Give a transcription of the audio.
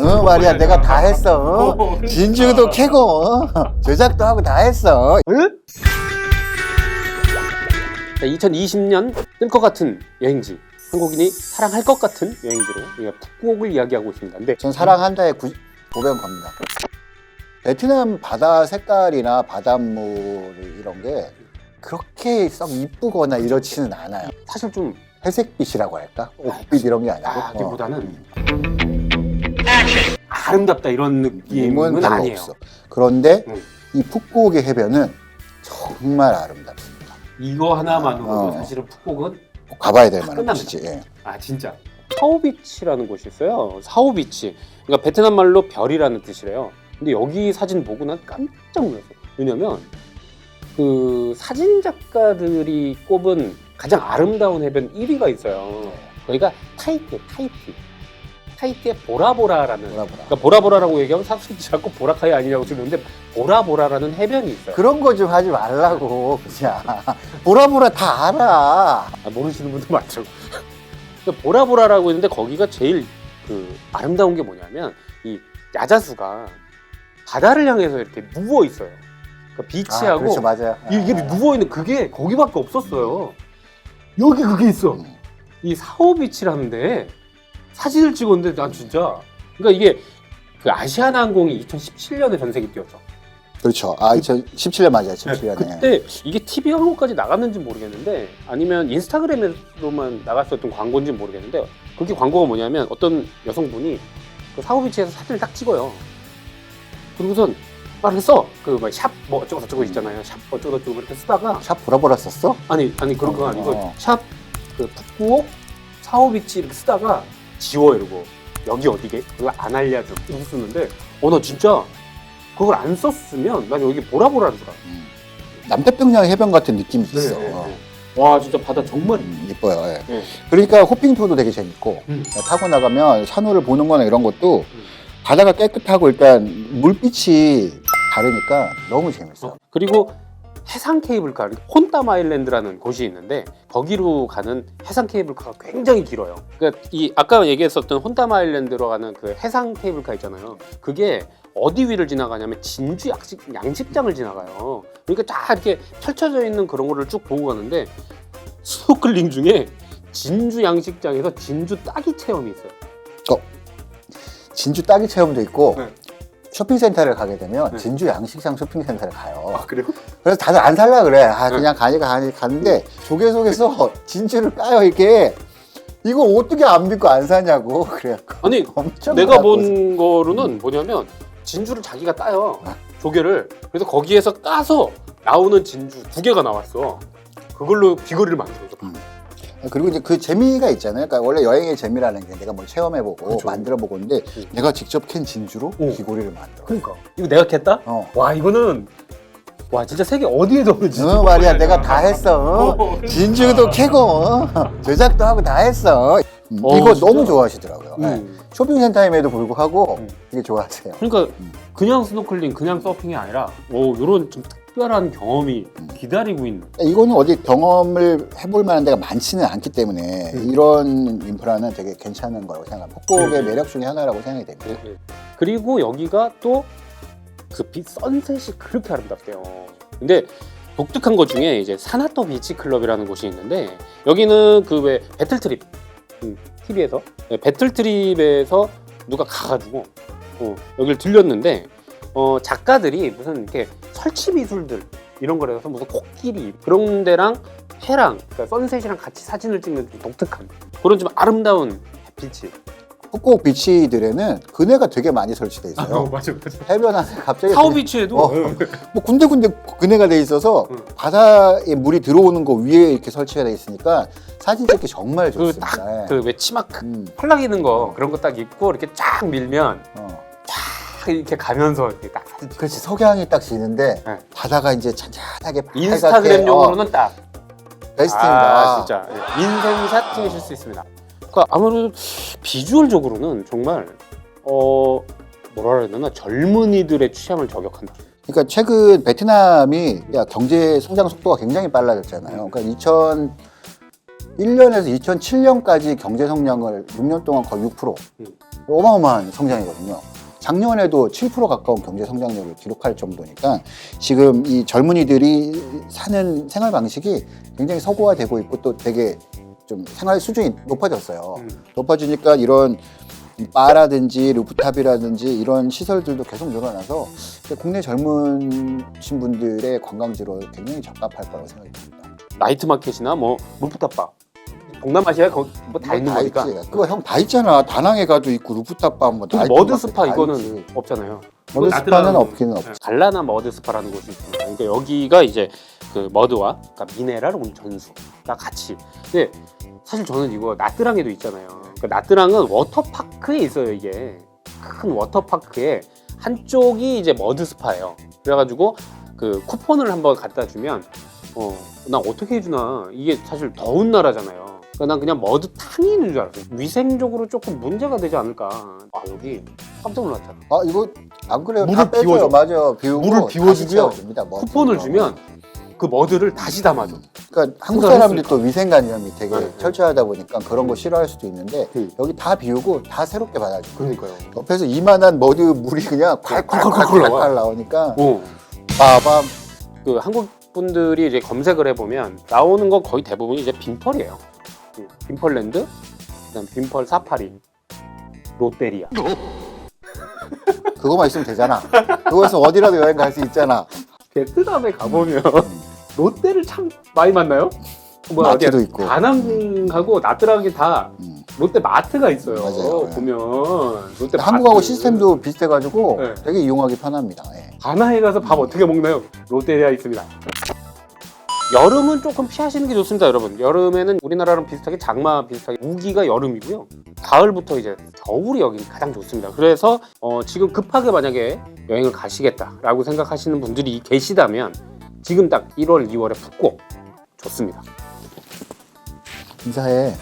어 말이야 내가 다 했어 어? 진주도 캐고 어? 제작도 하고 다 했어 2020년 뜰 것 같은 여행지 한국인이 사랑할 것 같은 여행지로 우리가 푸꾸옥을 이야기하고 있습니다. 근데 전 사랑한다에 9 500원 겁니다 베트남 바다 색깔이나 바닷물 이런 게 그렇게 썩 이쁘거나 이렇지는 않아요 사실 좀 회색빛이라고 할까? 옥빛 이런 게 아니고 나기보다는 어. 아름답다 이런 느낌은 별로 아니에요. 없어 그런데 음. 이 푸꾸옥의 해변은 정말 아름답습니다 이거 하나만으로도 어. 사실은 푸꾸옥은 꼭 가봐야 될 만한 끝납니다. 곳이지 예. 아 진짜 사오비치라는 곳이 있어요. 사오비치. 그러니까 베트남 말로 별이라는 뜻이래요. 근데 여기 사진 보고 난 깜짝 놀랐어요. 왜냐면 그 사진 작가들이 꼽은 가장 아름다운 해변 1위가 있어요. 거기가 타이티, 타이티. 타이티의 보라보라라는 뭐라 그러니까 보라보라라고 얘기하면 사람들이 자꾸 보라카이 아니냐고 그러는데 보라보라라는 해변이 있어요. 그런 거 좀 하지 말라고 그냥 보라보라 다 알아 아, 모르시는 분도 많죠. 그러니까 보라보라라고 있는데 거기가 제일 그 아름다운 게 뭐냐면 이 야자수가 바다를 향해서 이렇게 누워 있어요. 그러니까 아, 비치하고 그렇죠 맞아요 이게 누워 있는 그게 거기밖에 없었어요. 여기 그게 있어. 음. 이 사오비치라는데 사진을 찍었는데 난 진짜 그러니까 이게 그 아시아나항공이 2017년에 전세기 뛰었죠. 그렇죠 아 2017년 맞아요 17년에 그때 이게 TV 광고까지 나갔는지 모르겠는데 아니면 인스타그램에서만 나갔었던 광고인지 모르겠는데 그게 광고가 뭐냐면 어떤 여성분이 그 사고비치에서 사진을 딱 찍어요. 그리고선 막 이렇게 써. 그막 샵 뭐 어쩌고 저쩌고 있잖아요. 샵 어쩌고 저쩌고 이렇게 쓰다가 샵 보라보라 썼어? 아니 아니 그런 거 아니고 어. 샵그 푸꾸옥 사오비치 이렇게 쓰다가 지워 이러고 여기 어디게 그걸 안 알려줘 이렇게 쓰는데 어 나 진짜 그걸 안 썼으면 난 여기 보라보라는 줄 알아. 음. 남태평양 해변 같은 느낌이 있어 네, 네, 어. 네. 와 진짜 바다 정말 음, 이뻐요 예. 네. 그러니까 호핑투도 되게 재밌고 음. 타고 나가면 산호를 보는 거나 이런 것도 음. 바다가 깨끗하고 일단 물빛이 다르니까 너무 재밌어 어, 그리고 해상 케이블카 혼담 아일랜드라는 곳이 있는데 거기로 가는 해상 케이블카가 굉장히 길어요. 그러니까 이 아까 얘기했었던 혼담 아일랜드로 가는 그 해상 케이블카 있잖아요. 그게 어디 위를 지나가냐면 진주 양식, 양식장을 지나가요. 그러니까 쫙 이렇게 펼쳐져 있는 그런 거를 쭉 보고 가는데 스노클링 중에 진주 양식장에서 진주 따기 체험이 있어요. 진주 따기 체험도 있고 네. 쇼핑센터를 가게 되면 네. 진주 양식장 쇼핑센터를 가요 그래요? 그래서 다들 안 살라 그래 아 네. 그냥 가니까 가니 갔는데 조개 속에서 진주를 까요 이렇게 이거 어떻게 안 믿고 안 사냐고 그래갖고 아니 엄청 내가 갖고 본 거로는 뭐냐면 진주를 자기가 따요 아. 조개를 그래서 거기에서 따서 나오는 진주 두 개가 나왔어 그걸로 귀걸이를 만들어서 음. 그리고 이제 그 재미가 있잖아요. 그러니까 원래 여행의 재미라는 게 내가 뭘 체험해보고 그렇죠. 만들어보고 있는데 음. 내가 직접 캔 진주로 오. 귀고리를 만들어. 그러니까 이거 내가 캤다? 어. 와 이거는 와 진짜 세계 어디에도 없는 진주 어 말이야 내가 다 했어. 어? 진주도 캐고 어? 제작도 하고 다 했어. 음, 어, 이거 진짜? 너무 좋아하시더라고요. 네. 음. 쇼핑센터임에도 불구하고 음. 되게 좋아하세요. 그러니까 음. 그냥 스노클링 그냥 서핑이 아니라 오 이런 좀 특별한 경험이 음. 기다리고 있는 이거는 어디 경험을 해볼 만한 데가 많지는 않기 때문에 음. 이런 인프라는 되게 괜찮은 거라고 생각합니다. 폭곡의 음. 매력 중에 하나라고 생각이 됩니다. 예, 예. 그리고 여기가 또 그 빛 선셋이 그렇게 아름답대요. 근데 독특한 것 중에 이제 사나토 비치 클럽이라는 곳이 있는데 여기는 그 왜 배틀 트립 음, TV에서 네, 배틀 트립에서 누가 가가지고 어, 여기를 들렸는데 어, 작가들이 무슨 이렇게 설치 미술들 이런 거라서 무슨 코끼리 그런 데랑 해랑 그러니까 선셋이랑 같이 사진을 찍는 좀 독특한 그런 좀 아름다운 비치. 폭곡 비치들에는 그네가 되게 많이 설치돼 있어요. 맞아 맞아. 해변 안에 갑자기 사오 비치에도 어. 뭐 군데군데 그네가 돼 있어서 응. 바다에 물이 들어오는 거 위에 이렇게 설치가 돼 있으니까 사진 찍기 정말 그 좋습니다. 딱 예. 그왜 치마 크- 음, 펄락이는 거 그런 거 딱 입고 이렇게 쫙 밀면 어. 딱 이렇게 가면서 이렇게 딱 그렇지 석양이 딱 지는데 네. 바다가 이제 찬찬하게 빨갛게, 인스타그램용으로는 딱 어, 베스트입니다. 아, 진짜 예. 인생샷 찍으실 수 있습니다. 그러니까 아무래도 비주얼적으로는 정말 어 뭐라 해야 되나 젊은이들의 취향을 저격한다. 그러니까 최근 베트남이 야, 경제 성장 속도가 굉장히 빨라졌잖아요. 그러니까 2001년에서 2007년까지 경제 성장을 6년 동안 거의 6%. 음. 어마어마한 성장이거든요. 작년에도 7% 가까운 경제 성장률을 기록할 정도니까 지금 이 젊은이들이 사는 생활 방식이 굉장히 서구화되고 있고 또 되게 좀 생활 수준이 높아졌어요. 음. 높아지니까 이런 이 바라든지 루프탑이라든지 이런 시설들도 계속 늘어나서 국내 젊으신 분들의 관광지로 굉장히 적합할 거라고 생각이 듭니다. 나이트 마켓이나 뭐 루프탑바 동남아시아에 거기 뭐다 있는 거니까. 있지. 그거 형 다 있잖아. 다낭에 가도 있고 루프탑 뭐 근데 나이트 머드 스파 다 이거는 있지. 없잖아요. 머드 스파는 나트랑- 없기는 없지. 갈라나 머드 스파라는 곳이 있습니다. 그러니까 여기가 이제 그 머드와 그러니까 미네랄 온천수가 같이. 근데 사실 저는 이거 나트랑에도 있잖아요. 그러니까 나트랑은 워터파크에 있어요 이게 큰 워터파크에 한쪽이 이제 머드 스파예요. 그래가지고 그 쿠폰을 한번 갖다 주면 어나 어떻게 해주나 이게 사실 더운 나라잖아요. 그러니까 난 그냥 머드 탕이 있는 줄 알았어요. 위생적으로 조금 문제가 되지 않을까. 아 여기 깜짝 놀랐잖아. 아 이거 안 그래요? 물을 다 빼줘요. 비워줘. 맞아. 비우고 물을 다시 비워주고요. 채워줍니다. 뭐. 쿠폰을 주면 그 머드를 다시 담아줘. 그러니까 한국 생각을 사람들이 또 위생관념이 되게 네, 네. 철저하다 보니까 그런 거 싫어할 수도 있는데 음. 여기 다 비우고 다 새롭게 받아줘. 그러니까요. 옆에서 이만한 머드 물이 그냥 콸콸콸콸 나와. 나오니까 어. 빠밤 그 한국 분들이 이제 검색을 해보면 나오는 거 거의 대부분이 이제 빈펄이에요. 음, 빈펄랜드, 그다음 빈펄 사파리, 롯데리아. 그거만 있으면 되잖아. 그거에서 어디라도 여행 갈 수 있잖아. 베트남에 가보면 롯데를 참 많이 만나요. 뭐 마트도 어디야? 있고. 다낭하고 나트랑이 다 음. 롯데 마트가 있어요. 맞아요. 네. 보면 롯데 한국하고 마트. 시스템도 비슷해가지고 네. 되게 이용하기 편합니다. 예. 가나에 가서 밥 어떻게 먹나요? 롯데리아 있습니다. 여름은 조금 피하시는 게 좋습니다, 여러분. 여름에는 우리나라랑 비슷하게 장마 비슷하게 우기가 여름이고요. 가을부터 이제 겨울이 여기 가장 좋습니다. 그래서 어, 지금 급하게 만약에 여행을 가시겠다라고 생각하시는 분들이 계시다면 지금 딱 1월, 2월에 푹고 좋습니다. 인사해.